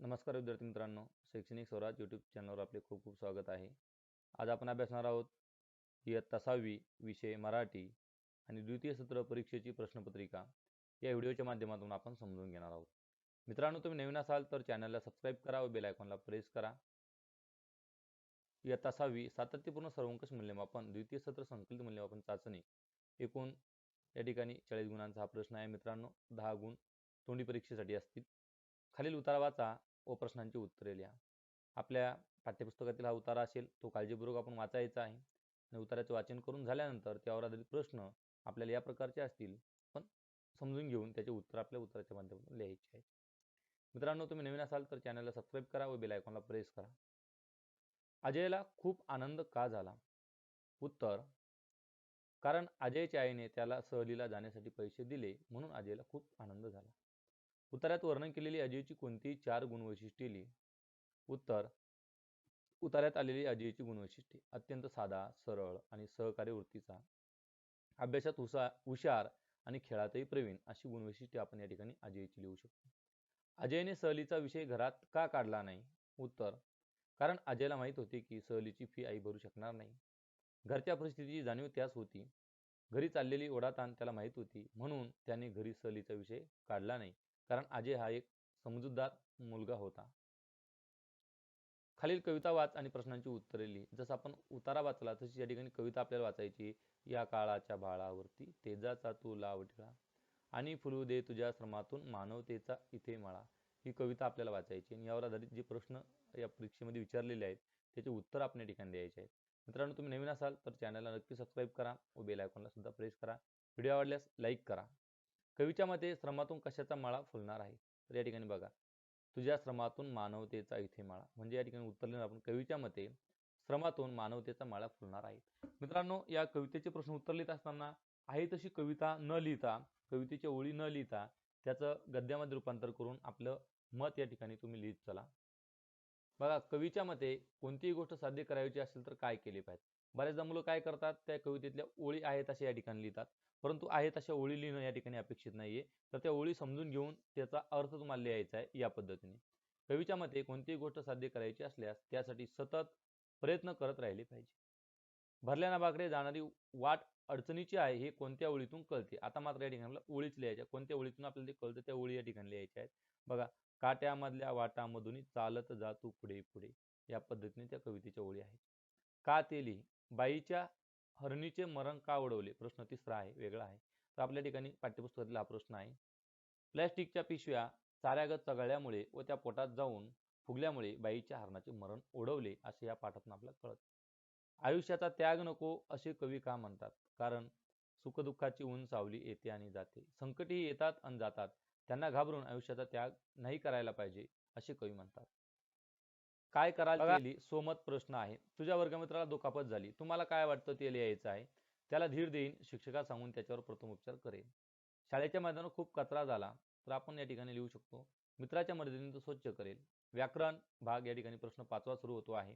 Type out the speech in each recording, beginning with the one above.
नमस्कार विद्यार्थी मित्रांनो शैक्षणिक स्वराज यूट्यूब चॅनलवर आपले खूप खूप स्वागत आहे. आज आपण अभ्यासणार आहोत इयत्ता सहावी विषय मराठी आणि द्वितीय सत्र परीक्षेची प्रश्नपत्रिका या व्हिडिओच्या माध्यमातून आपण समजून घेणार आहोत. मित्रांनो तुम्ही नवीन असाल तर चॅनलला सबस्क्राईब करा व बेल आयकॉनला प्रेस करा. इयत्ता सहावी सातत्यपूर्ण सर्वंकष मूल्यमापन द्वितीय सत्र संकलित मूल्यमापन चाचणी एकूण या ठिकाणी चाळीस गुणांचा हा प्रश्न आहे मित्रांनो. दहा गुण तोंडी परीक्षेसाठी असतील. खालील उतारा वाचा व प्रश्नांची उत्तरे लिहा. आपल्या पाठ्यपुस्तकातील हा उतारा असेल तो काळजीपूर्वक आपण वाचायचा आहे. आणि उताराचे वाचन करून झाल्यानंतर त्यावर आधारित प्रश्न आपल्याला या प्रकारचे असतील पण समजून घेऊन त्याचे उत्तर आपल्या उत्तराच्या माध्यमातून लिहायचे आहे. मित्रांनो तुम्ही नवीन असाल तर चॅनलला सबस्क्राईब करा व बेल आयकॉनला प्रेस करा. अजयला खूप आनंद का झाला? उत्तर कारण अजयच्या आईने त्याला सहलीला जाण्यासाठी पैसे दिले म्हणून अजयला खूप आनंद झाला. उतार्यात वर्णन केलेली अजयची कोणती चार गुणवैशिष्ट्ये लिही. उत्तर उतार्यात आलेली अजयची गुणवैशिष्ट्ये. अत्यंत साधा सरळ आणि सहकार्य वृत्तीचा. अभ्यासात हुसा हुशार आणि खेळातही प्रवीण अशी गुणवैशिष्ट्ये आपण या ठिकाणी अजयची लिहू शकतो. अजयने सहलीचा विषय घरात का काढला नाही? उत्तर कारण अजयला माहीत होते की सहलीची फी आई भरू शकणार नाही. घरच्या परिस्थितीची जाणीव त्यास होती. घरी चाललेली ओढाताण त्याला माहीत होती म्हणून त्याने घरी सहलीचा विषय काढला नाही. कारण अजय हा एक समजूतदार मुलगा होता. खालील कविता वाच आणि प्रश्नांची उत्तरे लिही. जसं आपण उतारा वाचला तशी या ठिकाणी कविता आपल्याला वाचायची. या काळाच्या बाळावरती तेजाचा तू लावटिळा आणि फुलू दे तुझ्या श्रमातून मानवतेचा इथे मळा. ही कविता आपल्याला वाचायची आणि यावर आधारित जे प्रश्न या परीक्षेमध्ये विचारलेले आहेत त्याचे उत्तर आपण या ठिकाणी द्यायचे आहेत. मित्रांनो तुम्ही नवीन असाल तर चॅनलला नक्की सबस्क्राईब करा व बेल आयकॉनला सुद्धा प्रेस करा. व्हिडिओ आवडल्यास लाईक करा. कवीच्या मते श्रमातून कशाचा माळा फुलणार आहे? तर या ठिकाणी बघा. तुझ्या श्रमातून मानवतेचा इथे माळा. म्हणजे या ठिकाणी उत्तर आपण. कवीच्या मते श्रमातून मानवतेचा माळा फुलणार आहे. मित्रांनो या कवितेचे प्रश्न उत्तर लिहित असताना आहे तशी कविता न लिहिता कवितेच्या ओळी न लिहिता त्याचं गद्यामध्ये रूपांतर करून आपलं मत या ठिकाणी तुम्ही लिहित चला. बघा कवीच्या मते कोणतीही गोष्ट साध्य करायची असेल तर काय केले पाहिजे? बऱ्याचदा मुलं काय करतात त्या कवितेतल्या ओळी आहेत अशा या ठिकाणी लिहितात. परंतु आहेत अशा ओळी लिहिणं या ठिकाणी अपेक्षित नाहीये. तर त्या ओळी समजून घेऊन त्याचा अर्थ तुम्हाला लिहायचा आहे या पद्धतीने. कवीच्या मते कोणतीही गोष्ट साध्य करायची असल्यास त्यासाठी सतत प्रयत्न करत राहिले पाहिजे. भरल्या नाबाकडे जाणारी वाट अडचणीची आहे हे कोणत्या ओळीतून कळते? आता मात्र या ठिकाणी ओळीच लिहायच्या कोणत्या ओळीतून आपल्याला ते कळतं त्या ओळी या ठिकाणी लिहायच्या आहेत. बघा काट्यामधल्या वाटामधून चालत जा तू पुढे पुढे या पद्धतीने त्या कवितेच्या ओळी आहेत. का ते लिही? बाईच्या हरणीचे मरण का उडवले? प्रश्न तिसरा आहे वेगळा आहे. तर आपल्या ठिकाणी पाठ्यपुस्तकातील हा प्रश्न आहे. प्लॅस्टिकच्या पिशव्या चाऱ्यागत चघळल्यामुळे व त्या पोटात जाऊन फुगल्यामुळे बाईच्या हरणाचे मरण ओढवले असे या पाठातून आपल्याला कळत. आयुष्याचा त्याग नको असे कवी का म्हणतात? कारण सुखदुःखाची ऊन सावली येते आणि जाते. संकटही येतात आणि जातात. त्यांना घाबरून आयुष्याचा त्याग नाही करायला पाहिजे असे कवी म्हणतात. काय करायला सोमत प्रश्न आहे. तुझ्या वर्गमित्राला दुखापत झाली. तुम्हाला काय वाटतं ते लिहायचं आहे? त्याला धीर देईन. शिक्षका सांगून त्याच्यावर प्रथम उपचार करेल शाळेच्या मैदानात खूप कचरा झाला तर आपण या ठिकाणी लिहू शकतो. मित्राच्या मदतीने तो स्वच्छ करेल. व्याकरण भाग या ठिकाणी प्रश्न पाचवा सुरू होतो आहे.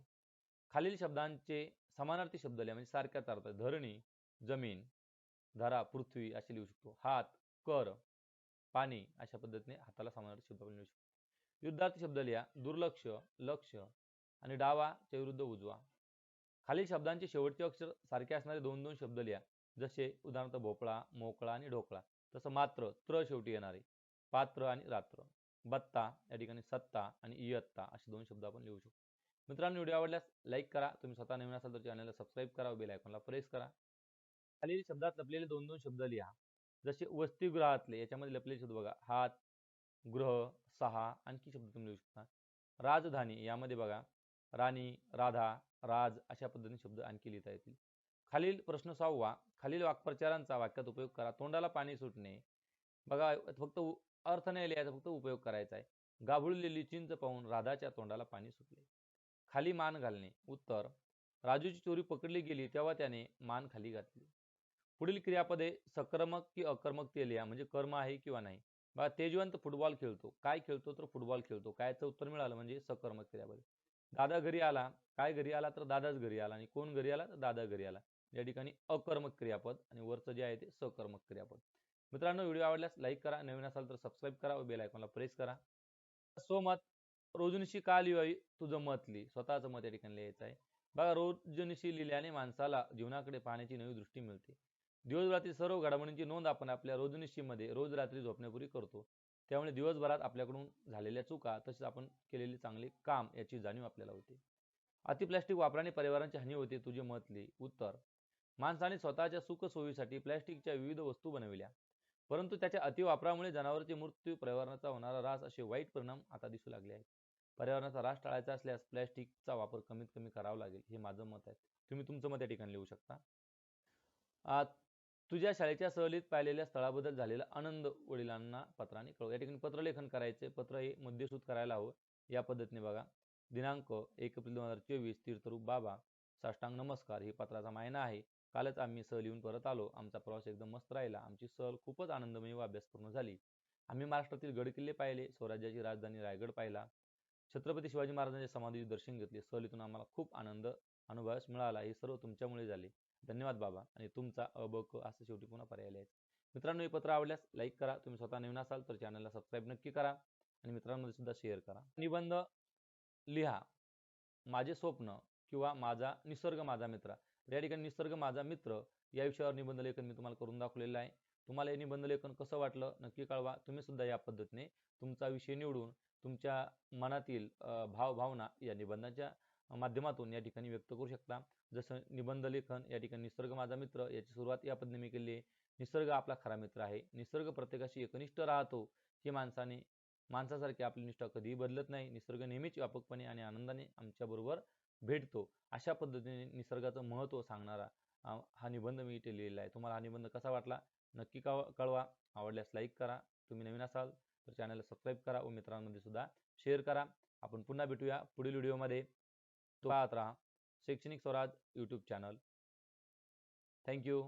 खालील शब्दांचे समानार्थी शब्द लिहा. म्हणजे सारख्याच अर्थ धरणी जमीन धरा पृथ्वी असे लिहू शकतो. हात कर पाणी अशा पद्धतीने हाताला समानार्थी शब्द आपण लिहू शकतो. युद्धार्थी शब्द लिहा. दुर्लक्ष लक्ष आणि डावाच्या विरुद्ध उजवा. खालील शब्दांचे शेवटचे अक्षर सारखे असणारे दोन दोन शब्द लिहा. जसे उदाहरणार्थ भोपळा मोकळा आणि ढोकळा. तसं मात्र त्र शेवटी येणारे. पात्र आणि रात्र. बत्ता या ठिकाणी सत्ता आणि इयत्ता असे दोन शब्द आपण लिहू शकतो. मित्रांनो व्हिडिओ आवडल्यास लाईक करा. तुम्ही स्वतः नवीन असाल तर चॅनलला सबस्क्राईब करा बेल आयकॉनला प्रेस करा. खालील शब्दात लपलेले दोन दोन शब्द लिहा. जसे वसतिगृहातले याच्यामध्ये लपलेले शब्द बघा. हात ग्रह सहा आणखी शब्द तुम्ही लिहू शकता. राजधानी यामध्ये बघा राणी राधा राज अशा पद्धतीने शब्द आणखी लिहिता येतील. खालील प्रश्न सहावा खालील वाक्प्रचारांचा वाक्यात उपयोग करा. तोंडाला पाणी सुटणे. बघा फक्त अर्थ नाही लिहायचा फक्त उपयोग करायचा आहे. गाभुळलेली चिंच पाहून राधाच्या तोंडाला पाणी सुटले. खाली मान घालणे. उत्तर राजूची चोरी पकडली गेली तेव्हा त्याने मान खाली घातली. पुढील क्रियापदे सकर्मक की अकर्मक ते लिहा म्हणजे कर्म आहे किंवा नाही. बघा तेजवंत फुटबॉल खेळतो. काय खेळतो तर फुटबॉल खेळतो. कायचं उत्तर मिळालं म्हणजे सकर्मक क्रियापदे दादा घरी आला. काय घरी आला तर दादाच घरी आला आणि कोण घरी आला तर दादा घरी आला. या ठिकाणी अकर्मक क्रियापद आणि वरचं जे आहे ते सकर्मक क्रियापद. मित्रांनो व्हिडिओ आवडल्यास लाईक करा. नवीन असाल तर सबस्क्राईब करा व बेल आयकॉनला प्रेस करा. स्वमत रोजनिशी का लिहावी तुझं मत लिही स्वतःचं मत या ठिकाणी लिहायचं आहे. बघा रोजनिशी लिहिल्याने माणसाला जीवनाकडे पाहण्याची नवी दृष्टी मिळते. दिवसभरातील सर्व घडामोडींची नोंद आपण आपल्या रोजनिशीमध्ये रोज रात्री झोपण्यापूर्वी करतो. त्यामुळे दिवसभरात आपल्याकडून झालेल्या चुका तसेच आपण केलेले चांगले काम याची जाणीव आपल्याला होते. अति प्लॅस्टिक वापराने पर्यावरणाची हानी होते तुझे मतले उत्तर माणसाने स्वतःच्या सुखसोयीसाठी प्लॅस्टिकच्या विविध वस्तू बनविल्या. परंतु त्याच्या अतिवापरामुळे जनावरांचे मृत्यू पर्यावरणाचा होणारा रास असे वाईट परिणाम आता दिसू लागले आहेत. पर्यावरणाचा रास टाळायचा असल्यास प्लॅस्टिकचा वापर कमीत कमी करावा लागेल हे माझं मत आहे. तुम्ही तुमचं मत या ठिकाणी लिहू शकता. तुझ्या शाळेच्या सहलीत पाहिलेल्या स्थळाबद्दल झालेला आनंद वडिलांना पत्राने कळव. या ठिकाणी पत्रलेखन करायचे. पत्र हे मध्यसूत करायला हवं. या पद्धतीने बघा. दिनांक एक एप्रिल दोन हजार चोवीस तीर्थरूप बाबा साष्टांग नमस्कार ही पत्राचा मायना आहे. कालच आम्ही सहल येऊन परत आलो. आमचा प्रवास एकदम मस्त राहिला. आमची सहल खूपच आनंदमय व अभ्यासपूर्ण झाली. आम्ही महाराष्ट्रातील गडकिल्ले पाहिले. स्वराज्याची राजधानी रायगड पाहिला. छत्रपती शिवाजी महाराजांच्या समाधीचे दर्शन घेतले. सहलीतून आम्हाला खूप आनंद अनुभवास मिळाला. हे सर्व तुमच्यामुळे झाले. धन्यवाद बाबा. आणि तुमचा अबक असं शेवटी पुन्हा पर्याय लिहायचं मित्रांनो हे पत्र आवडल्यास लाईक करा. तुम्ही स्वतः नवीन असाल तर चॅनलला सबस्क्राईब नक्की करा. आणि मित्रांमध्ये सुद्धा शेअर करा. निबंध लिहा. माझे स्वप्न किंवा माझा निसर्ग माझा मित्र. या ठिकाणी निसर्ग माझा मित्र या विषयावर निबंध लेखन मी तुम्हाला करून दाखवलेलं आहे. तुम्हाला हे निबंध लेखन कसं वाटलं नक्की कळवा. तुम्ही सुद्धा या पद्धतीने तुमचा विषय निवडून तुमच्या मनातील भावभावना या निबंधाच्या माध्यमातून या ठिकाणी व्यक्त करू शकता. जसं निबंध लेखन या ठिकाणी निसर्ग माझा मित्र याची सुरुवात या पद्धतीने मी केली आहे. निसर्ग आपला खरा मित्र आहे. निसर्ग प्रत्येकाशी एकनिष्ठ राहतो. हे माणसाने माणसासारखी आपली निष्ठा कधीही बदलत नाही. निसर्ग नेहमीच व्यापकपणे आणि आनंदाने आमच्याबरोबर भेटतो. अशा पद्धतीने निसर्गाचं महत्त्व सांगणारा हा निबंध मी इथे लिहिलेला आहे. तुम्हाला हा निबंध कसा वाटला? नक्की कळवा. आवडल्यास लाईक करा. तुम्ही नवीन असाल तर चॅनलला सबस्क्राईब करा. व मित्रांमध्ये सुद्धा शेअर करा. आपण पुन्हा भेटूया पुढील व्हिडिओमध्ये तो पाहत राहा. शैक्षणिक स्वराज यूट्यूब चॅनल थँक्यू